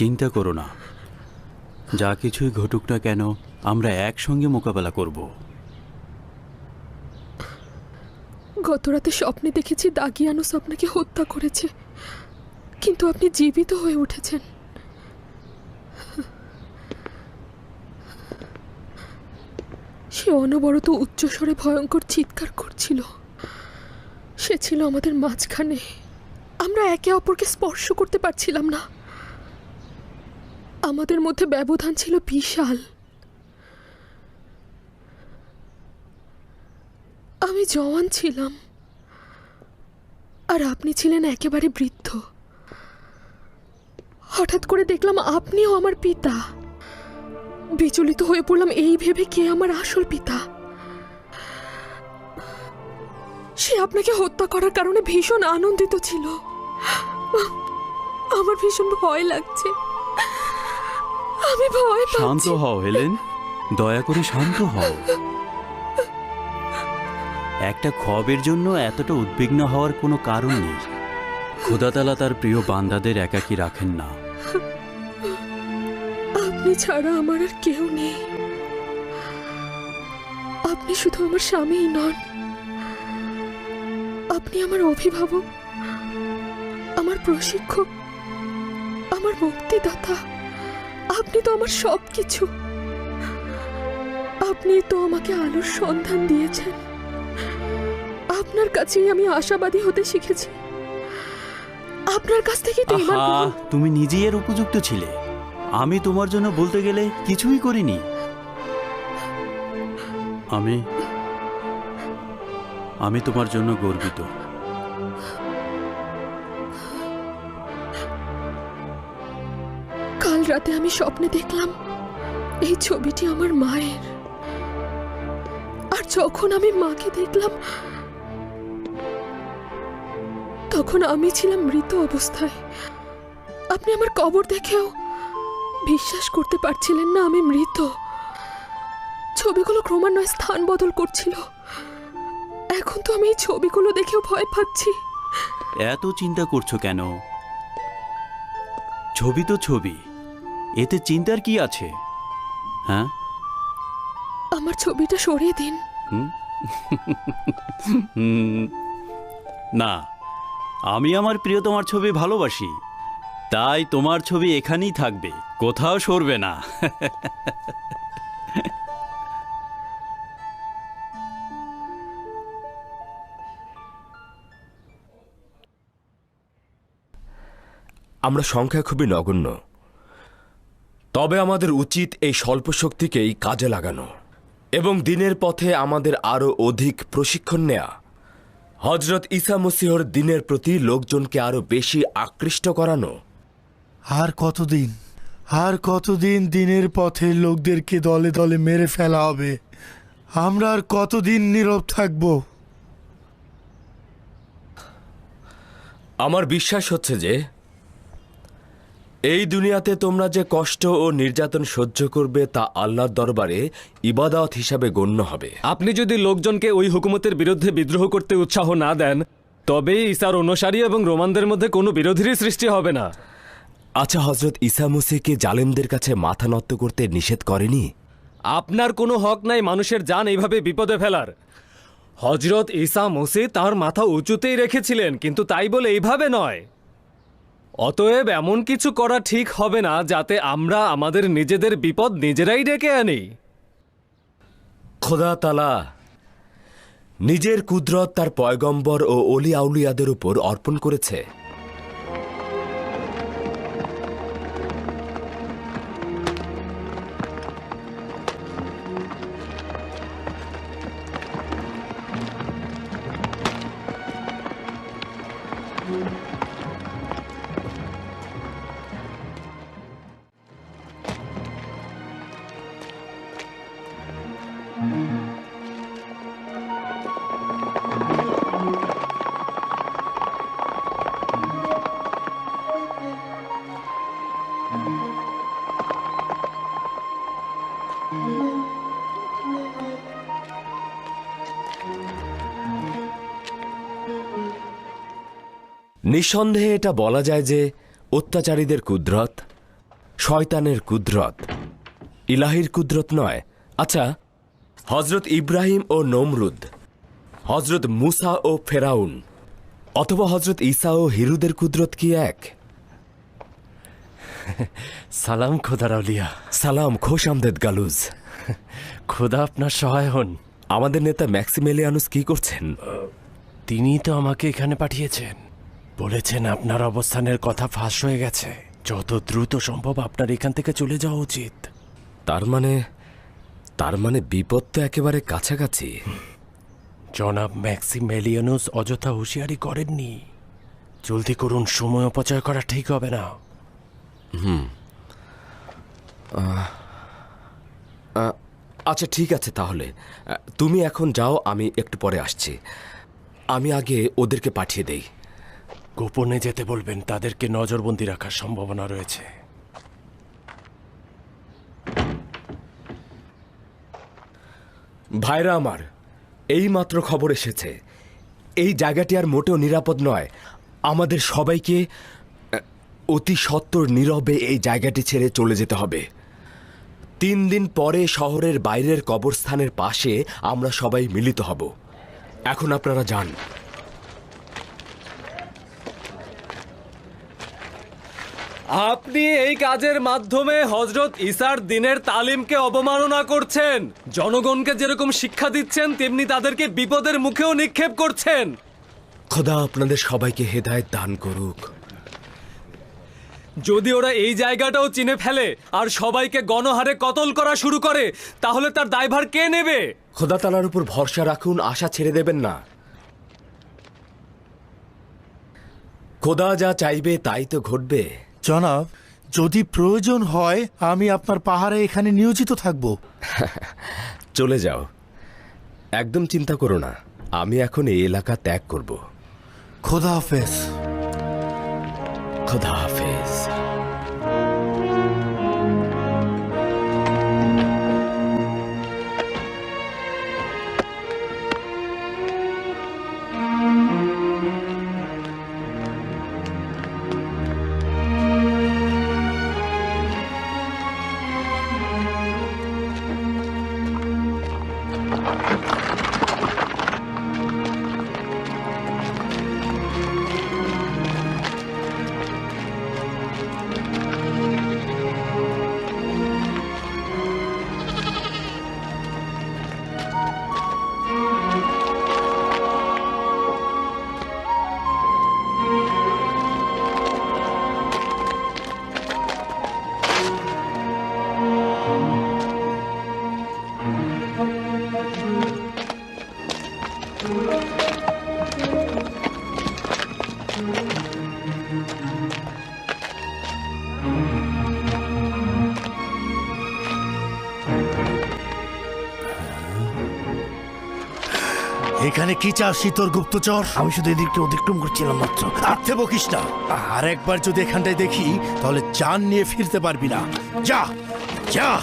চিন্তা করো না। যা কিছুই ঘটুক না কেন, আমরা একসঙ্গে মোকাবেলা করব। গতরাতে স্বপ্নে দেখেছি দাগিয়ানুস আপনাকে হত্যা করেছে। কিন্তু আপনি জীবিত হয়ে উঠেছেন। সে অনবরত উচ্চস্বরে ভয়ঙ্কর চিৎকার করছিল। সে ছিল আমাদের মাঝখানে। আমরা একে অপরকে স্পর্শ করতে পারছিলাম না। আমাদের মধ্যে ব্যবধান ছিল বিশাল। আমি জওয়ান ছিলাম। আর আপনি ছিলেন একেবারে বৃদ্ধ। হঠাৎ করে দেখলাম আপনিও আমার পিতা। বিচলিত হয়ে পড়লাম এই ভেবে কে আমার আসল পিতা? সে আপনাকে হত্যা করার কারণে ভীষণ আনন্দিত ছিল। আমার ভীষণ ভয় লাগছে। আমি ভয় শান্ত হও হেলেন। দয়া করে শান্ত হও। একটা খবের জন্য এতটা উদ্বিগ্ন হওয়ার কোনো কারণ নেই। খোদাতালা তার প্রিয় বান্দাদের একাকী রাখেন না। আপনি ছাড়া আমার আর কেউ নেই। আপনি শুধু আমার স্বামীই নন। আপনি আমার অভিভাবক আমার প্রশিক্ষক আমার মুক্তিদাতা। আপনি তো আমার সব কিছু আপনি তো আমাকে আলোর সন্ধান দিয়েছেন। আপনার কাছেই আমি আশাবাদী হতে শিখেছি। আপনার কাছ থেকে তুমি নিজেই এর উপযুক্ত ছিলে। আমি তোমার জন্য বলতে গেলে কিছুই করিনি। আমি আমি তোমার জন্য গর্বিত। রাতে আমি স্বপ্নে দেখলাম এই ছবিটি আমার মায়ের। আর যখন আমি মাকে দেখলাম, তখন আমি ছিলাম মৃত অবস্থায়। আপনি আমার কবর দেখেও বিশ্বাস করতে পারছিলেন না আমি মৃত। ছবিগুলো ক্রমান্বয়ে স্থান বদল করছিল। এখন তো আমি এই ছবিগুলো দেখেও ভয় পাচ্ছি। এত চিন্তা করছ কেন? ছবি তো ছবি। এতে চিন্তার কি আছে? হ্যাঁ? আমার ছবিটা সরিয়ে দিন। হুম, না আমি আমার প্রিয় তোমার ছবি ভালোবাসি। তাই তোমার ছবি এখানেই থাকবে কোথাও সরবে না। আমরা সংখ্যা খুবই নগণ্য। তবে আমাদের উচিত এই স্বল্প শক্তিকেই কাজে লাগানো এবং দিনের পথে আমাদের আরও অধিক প্রশিক্ষণ নেয়া। হজরত ইসা মসিহর দিনের প্রতি লোকজনকে আরও বেশি আকৃষ্ট করানো। আর কতদিন? আর কতদিন দিনের পথে লোকদেরকে দলে দলে মেরে ফেলা হবে? আমরা আর কতদিন নীরব থাকব? আমার বিশ্বাস হচ্ছে যে এই দুনিয়াতে তোমরা যে কষ্ট ও নির্যাতন সহ্য করবে তা আল্লাহর দরবারে ইবাদত হিসাবে গণ্য হবে। আপনি যদি লোকজনকে ওই হুকুমতের বিরুদ্ধে বিদ্রোহ করতে উৎসাহ না দেন তবে ঈসার অনুসারী এবং রোমানদের মধ্যে কোনো বিরোধীরই সৃষ্টি হবে না। আচ্ছা হজরত ইসা মুসিকে জালেমদের কাছে মাথা নত করতে নিষেধ করেনি? আপনার কোনো হক নাই মানুষের যান এইভাবে বিপদে ফেলার। হজরত ঈসা মসি তার মাথা উঁচুতেই রেখেছিলেন কিন্তু তাই বলে এইভাবে নয়। অতএব এমন কিছু করা ঠিক হবে না যাতে আমরা আমাদের নিজেদের বিপদ নিজেরাই ডেকে আনি। খোদা তালা নিজের কুদরত তার পয়গম্বর ও অলি আউলিয়াদের উপর অর্পণ করেছে। নিঃসন্দেহে এটা বলা যায় যে অত্যাচারীদের কুদরত শয়তানের কুদরত ইলাহির কুদরত নয়। আচ্ছা হজরত ইব্রাহিম ও নমরুদ হজরত মুসা ও ফেরাউন অথবা হজরত ঈসা ও হিরুদের কুদরত কি এক? সালাম খোদার আউলিয়া। সালাম খোশ আমদেদ গালুজ। খোদা আপনার সহায় হন। আমাদের নেতা ম্যাক্সিমেলিয়ানুস কি করছেন? তিনি তো আমাকে এখানে পাঠিয়েছেন। বলেছেন আপনার অবস্থানের কথা ফাঁস হয়ে গেছে। যত দ্রুত সম্ভব আপনার এখান থেকে চলে যাওয়া উচিত। তার মানে তার মানে বিপদ তো একেবারে কাছাকাছি। জনাব ম্যাক্সিমেলিয়ানুস অযথা হুঁশিয়ারি করেননি। জলদি করুন সময় অপচয় করা ঠিক হবে না। হুম। আচ্ছা ঠিক আছে তাহলে। তুমি এখন যাও আমি একটু পরে আসছি। আমি আগে ওদেরকে পাঠিয়ে দেই। গোপনে যেতে বলবেন, তাদেরকে নজরবন্দি রাখার সম্ভাবনা রয়েছে। ভাইরা আমার এই মাত্র খবর এসেছে। এই জায়গাটি আর মোটেও নিরাপদ নয়। আমাদের সবাইকে অতি সত্বর নীরবে এই জায়গাটি ছেড়ে চলে যেতে হবে। তিন দিন পরে শহরের বাইরের কবরস্থানের পাশে আমরা সবাই মিলিত হব। এখন আপনারা যান। আপনি এই কাজের মাধ্যমে হজরত ইসার দিনের তালিমকে অবমাননা করছেন। জনগণকে যেরকম শিক্ষা দিচ্ছেন তেমনি তাদেরকে বিপদের মুখেও নিক্ষেপ করছেন। খোদা আপনাদের সবাইকে হেদায়েত দান করুক। যদি ওরা এই জায়গাটাও চিনে ফেলে আর সবাইকে গণহারে কতল করা শুরু করে তাহলে তার দায়ভার কে নেবে? খোদা তালার উপর ভরসা রাখুন আশা ছেড়ে দেবেন না। খোদা যা চাইবে তাই তো ঘটবে। জনাব যদি প্রয়োজন হয় আমি আপনার পাহাড়ে এখানে নিয়োজিত থাকব। চলে যাও। একদম চিন্তা করো না আমি এখন এই এলাকা ত্যাগ করব। খোদা হাফেজ। খোদা হাফেজ। এখানে কি চাস তোর গুপ্তচর? আমি শুধু এদিকটা অতিক্রম করছিলাম মাত্র। আর্থে বকিস না। আর একবার যদি এখানটায় দেখি তাহলে চান নিয়ে ফিরতে পারবি না। যা যা।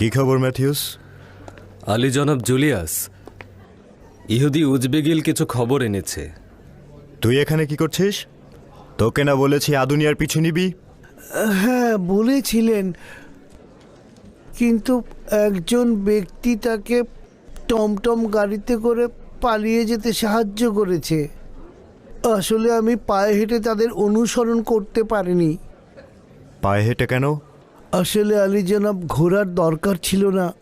কি খবর ম্যাথিউস? আলী জনাব জুলিয়াস ইহুদি উজবেগিল কিছু খবর এনেছে। তুই এখানে কি করছিস? তোকে না বলেছি আদুনিয়ার পিছু নিবি? হ্যাঁ বলেছিলেন। কিন্তু একজন ব্যক্তি তাকে টমটম গাড়িতে করে পালিয়ে যেতে সাহায্য করেছে। আসলে আমি পায়ে হেঁটে তাদের অনুসরণ করতে পারিনি। পায়ে হেঁটে কেন? আসলে আলী জনাব ঘোরার দরকার ছিল না।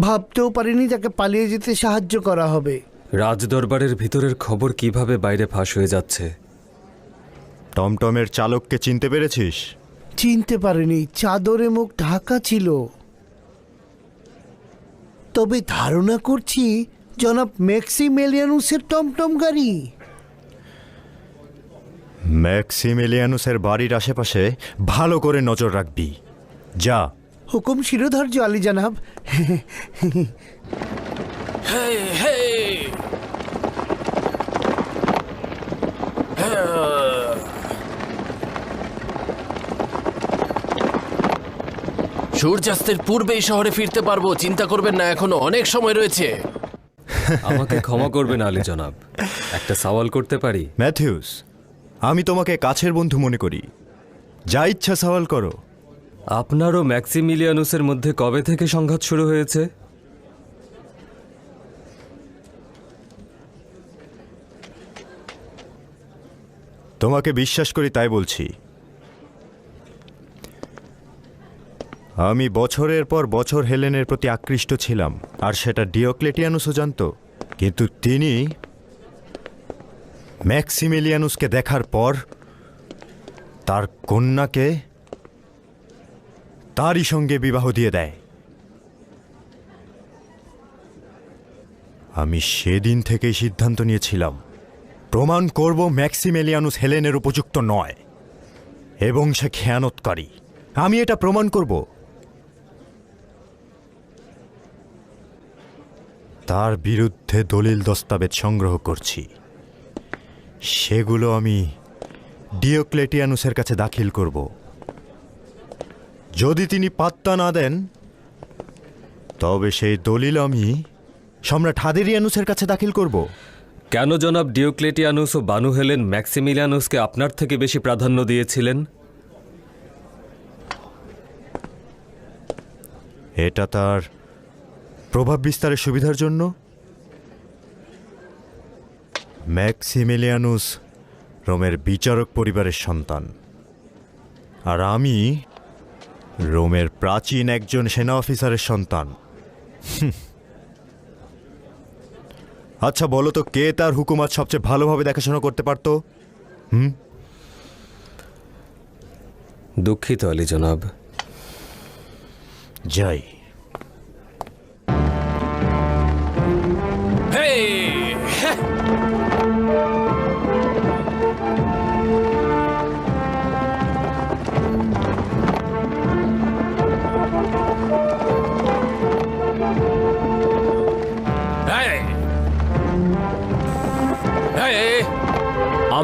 ভাবতেও পারিনি তাকে পালিয়ে যেতে সাহায্য করা হবে। রাজদরবারের ভিতরের খবর কীভাবে বাইরে ফাঁস হয়ে যাচ্ছে? টমটমের চালককে চিনতে পেরেছিস? চিনতে পারিনি চাদরে মুখ ঢাকা ছিল। তবে ধারণা করছি জনাব ম্যাক্সিমেলিয়ানুসের টমটম গাড়ি। ম্যাক্সিমিলিয়ানুসের বাড়ির আশেপাশে ভালো করে নজর রাখবি। যা। হুকুম শিরোধার্য আলী জানাব। সূর্যাস্তের পূর্বেই শহরে ফিরতে পারব চিন্তা করবেন না এখনও অনেক সময় রয়েছে। আমাকে ক্ষমা করবেন আলী জনাব। একটা সওয়াল করতে পারি? ম্যাথিউস আমি তোমাকে কাছের বন্ধু মনে করি। যা ইচ্ছা সওয়াল করো। আপনার ও ম্যাক্সিমিলিয়ানুসের মধ্যে কবে থেকে সংঘাত শুরু হয়েছে? তোমাকে বিশ্বাস করি তাই বলছি। আমি বছরের পর বছর হেলেনের প্রতি আকৃষ্ট ছিলাম আর সেটা ডিওক্লেটিয়ানুসও জানত। কিন্তু তিনি ম্যাক্সিমিলিয়ানুসকে দেখার পর তার কন্যাকে তারই সঙ্গে বিবাহ দিয়ে দেয়। আমি সেদিন থেকেই সিদ্ধান্ত নিয়েছিলাম, প্রমাণ করব ম্যাক্সিমেলিয়ানুস হেলেনের উপযুক্ত নয়, এবং সে খেয়ানতকারী। আমি এটা প্রমাণ করব। তার বিরুদ্ধে দলিল দস্তাবেজ সংগ্রহ করছি। সেগুলো আমি ডিওক্লেটিয়ানুসের কাছে দাখিল করব। যদি তিনি পাত্তা না দেন তবে সেই দলিল আমি সম্রাট হাদেরিয়ানুসের কাছে দাখিল করব। কেন জনাব ডিওক্লেটিয়ানুস ও বানু হেলেন ম্যাক্সিমিলিয়ানুসকে আপনার থেকে বেশি প্রাধান্য দিয়েছিলেন? এটা তার প্রভাব বিস্তারের সুবিধার জন্য? ম্যাক্সিমিলিয়ানুস রোমের বিচারক পরিবারের সন্তান। আর আমি রোমের প্রাচীন একজন সেনা অফিসারের সন্তান। আচ্ছা বলো তো কে তার হুকুমাত সবচেয়ে ভালোভাবে দেখাশোনা করতে পারতো? দুঃখিত আলী জনাব। যাই।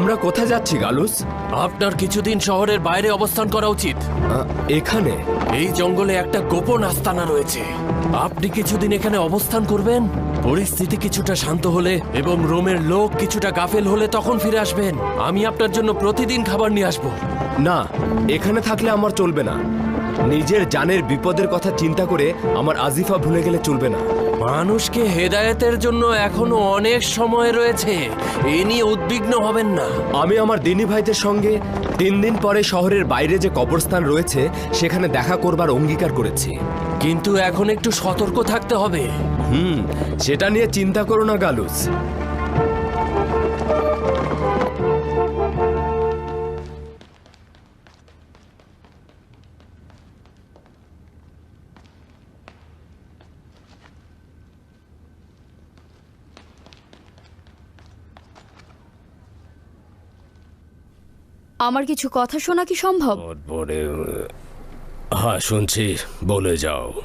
আমরা কোথায় যাচ্ছি গালুস? আপনার কিছুদিন শহরের বাইরে অবস্থান করা উচিত। এখানে? এই জঙ্গলে একটা গোপন আস্তানা রয়েছে। আপনি কিছুদিন এখানে অবস্থান করবেন পরিস্থিতি কিছুটা শান্ত হলে এবং রোমের লোক কিছুটা গাফেল হলে তখন ফিরে আসবেন। আমি আপনার জন্য প্রতিদিন খাবার নিয়ে আসব। না এখানে থাকলে আমার চলবে না। নিজের জানের বিপদের কথা চিন্তা করে আমার আজিফা ভুলে গেলে চলবে না। মানুষকে হেদায়েতের জন্য এখনও অনেক সময় রয়েছে। এ নিয়ে উদ্বিগ্ন হবেন না। আমি আমার দিনী ভাইদের সঙ্গে তিন দিন পরে শহরের বাইরে যে কবরস্থান রয়েছে সেখানে দেখা করবার অঙ্গীকার করেছি। কিন্তু এখন একটু সতর্ক থাকতে হবে। হুম সেটা নিয়ে চিন্তা করো না গালুস। আমার কিছু কথা শোনা কি সম্ভব? হ্যাঁ শুনছি বলে যাও।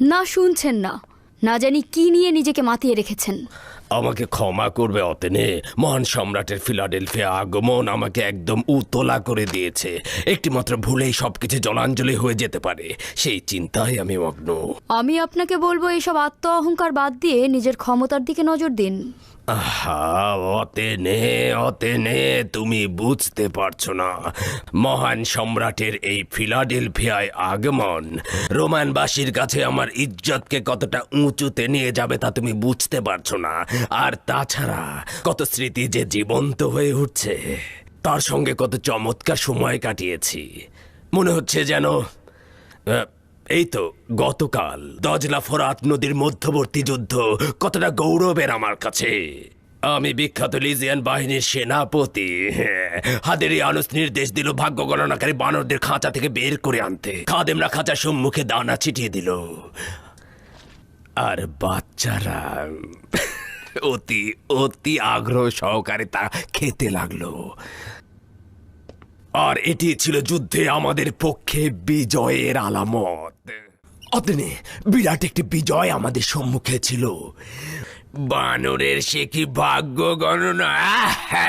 না শুনছেন না। না জানি কি নিয়ে নিজেকে মাতিয়ে রেখেছেন। আমাকে ক্ষমা করবে অতেনে। মহান সম্রাটের ফিলাডেলফিয়া আগমন আমাকে একদম উতলা করে দিয়েছে। একটিমাত্র ভুলেই সবকিছু জলাঞ্জলি হয়ে যেতে পারে। সেই চিন্তায় আমি মগ্ন। আমি আপনাকে বলব এইসব আত্ম অহংকার বাদ দিয়ে নিজের ক্ষমতার দিকে নজর দিন। আহা অতেনে অতেনে তুমি বুঝতে পারছ না। মহান সম্রাটের এই ফিলাডেলফিয়ায় আগমন। রোমানবাসীর কাছে আমার ইজ্জতকে কতটা উঁচুতে নিয়ে যাবে তা তুমি বুঝতে পারছ না। আর তাছাড়া কত স্মৃতি যে জীবন্ত হয়ে উঠছে, তার সঙ্গে কত চমৎকার সময় কাটিয়েছি। মনে হচ্ছে যেন এই তো গতকাল দজলা ফোরাত নদীর মধ্যবর্তী যুদ্ধ কতটা গৌরবের আমার কাছে। আমি বিখ্যাত লিজিয়ান বাহিনীর সেনাপতি হাদেরি আনুস নির্দেশ দিল ভাগ্য গণনাকারী বানরদের খাঁচা থেকে বের করে আনতে। খাদেমরা খাঁচার সম্মুখে দানা ছিটিয়ে দিল। আর বাচ্চারা অতি অতি আগ্রহ সহকারে তা খেতে লাগল। আর এটি ছিল যুদ্ধে আমাদের পক্ষে বিজয়ের আলামত। অতনে বিরাট একটি বিজয় আমাদের সম্মুখে ছিল। বানরের সে কি ভাগ্য গণনা?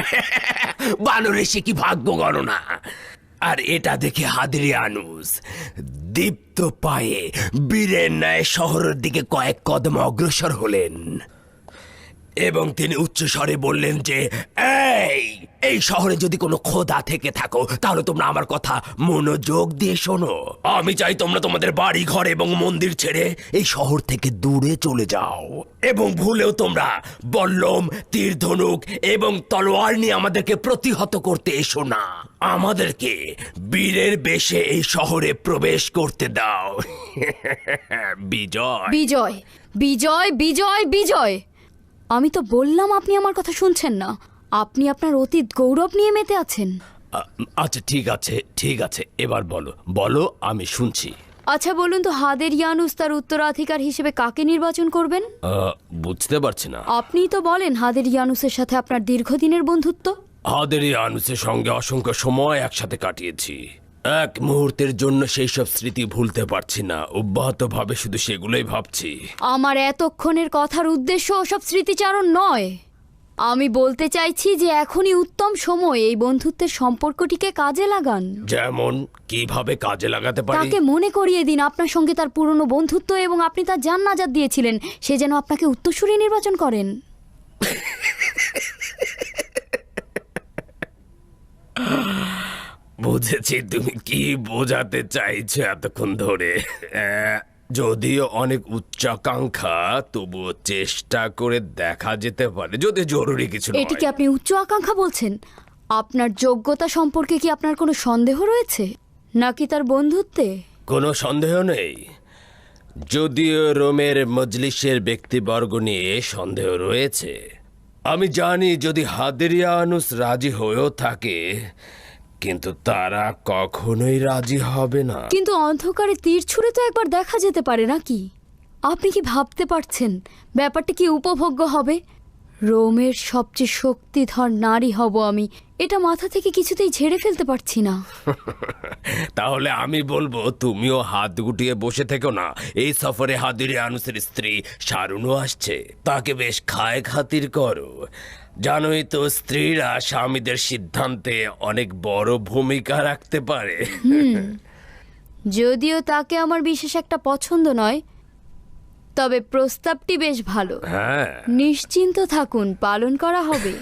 বানরের সে কি ভাগ্য গণনা? আর এটা দেখে হাদরিয়ানুস দীপ্ত পায়ে বীরের ন্যায় শহরের দিকে কয়েক কদম অগ্রসর হলেন। এবং তিনি উচ্চস্বরে বললেন যে, এই এই শহরে যদি কোনো খোদা থেকে থাকো, তাহলে তোমরা আমার কথা মনোযোগ দিয়ে শোনো। আমি চাই তোমরা তোমাদের বাড়ি ঘর এবং মন্দির ছেড়ে এই শহর থেকে দূরে চলে যাও। এবং ভুলেও তোমরা বল্লম তীর ধনুক এবং তলোয়ার নিয়ে আমাদেরকে প্রতিহত করতে এসো না। আমাদেরকে বীরের বেশে এই শহরে প্রবেশ করতে দাও। বিজয়। বিজয়। বিজয় বিজয় বিজয়। আমি তো বললাম আপনি আমার কথা শুনছেন না। আপনি আপনার অতীত গৌরব নিয়ে মেতে আছেন। আচ্ছা ঠিক আছে ঠিক আছে এবার বলো। বলো আমি শুনছি। আচ্ছা বলুন তো হাদের ইয়ানুস তার উত্তরাধিকার হিসেবে কাকে নির্বাচন করবেন? বুঝতে পারছি না। আপনিই তো বলেন হাদের ইয়ানুসের সাথে আপনার দীর্ঘদিনের বন্ধুত্ব। হাদেরি আনুসের সঙ্গে অসংখ্য সময় একসাথে কাটিয়েছি। এক মুহূর্তের জন্য সেই সব স্মৃতি ভুলতে পারছি না। অব্যাহতভাবে শুধু সেগুলোই ভাবছি। আমার এতক্ষণের কথার উদ্দেশ্য ওসব স্মৃতিচারণ নয়। আমি বলতে চাইছি যে এখনই উত্তম সময় এই বন্ধুত্বের সম্পর্কটিকে কাজে লাগান। যেমন কীভাবে কাজে লাগাতে পারি? তাকে মনে করিয়ে দিন আপনার সঙ্গে তার পুরনো বন্ধুত্ব এবং আপনি তার জান নাজাত দিয়েছিলেন। সে যেন আপনাকে উত্তরসূরি নির্বাচন করেন। বুঝেছি তুমি কি বোঝাতে চাইছো এতক্ষণ ধরে। যদিও অনেক উচ্চাকাঙ্ক্ষা তবুও চেষ্টা করে দেখা যেতে পারে যদি জরুরি কিছু নয়। এটিকে আপনি উচ্চ আকাঙ্ক্ষা বলছেন? আপনার যোগ্যতা সম্পর্কে কি আপনার কোনো সন্দেহ রয়েছে? নাকি তার বন্ধুত্বে? কোনো সন্দেহ নেই। যদিও রোমের মজলিসের ব্যক্তিবর্গ নিয়ে সন্দেহ রয়েছে। আমি জানি যদি হাদেরিয়ানুস রাজি হয়েও থাকে কিন্তু তারা কখনোই রাজি হবে না। কিন্তু অন্ধকারে তীর ছুঁড়ে তো একবার দেখা যেতে পারে নাকি? আপনি কি ভাবতে পারছেন ব্যাপারটা কি উপভোগ্য হবে? রোমের সবচেয়ে শক্তিধর নারী হব আমি। এটা মাথা থেকে কিছুতেই ঝেড়ে ফেলতে পারছি না। তাহলে আমি বলব তুমিও হাত গুটিয়ে বসে থেকো না। এই সফরে হাদিরিয়ানুসের স্ত্রী শারুনও আসছে। তাকে বেশ খায় খাতির করো। জানোই তো স্ত্রীরা স্বামীদের সিদ্ধান্তে অনেক বড় ভূমিকা রাখতে পারে। যদিও তাকে আমার বিশেষ একটা পছন্দ নয় তবে প্রস্তাবটি বেশ ভালো। হ্যাঁ। নিশ্চিন্ত থাকুন পালন করা হবে।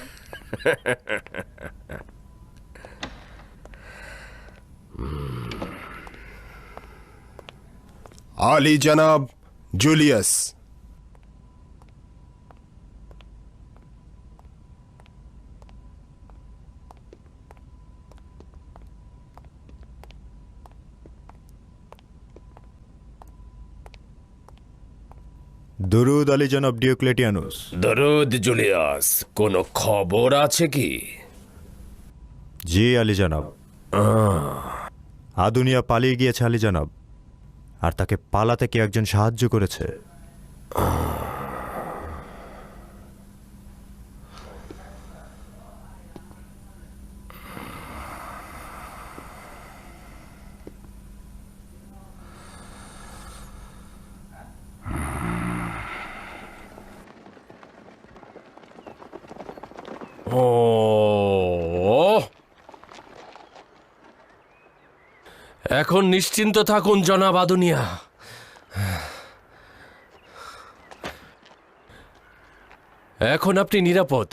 আলী জনাব জুলিয়াস। দরুদ আলী জনাব ডিওক্লেটিয়ানুস। দরুদ জুলিয়াস কোনো খবর আছে কি? জি আলী জনাব। আদুনিয়া পালিয়ে গিয়েছে আলী জনাব আর তাকে পালাতে কে একজন সাহায্য করেছে? এখন নিশ্চিন্ত থাকুন জনাব আদুনিয়া। এখন আপনি নিরাপদ।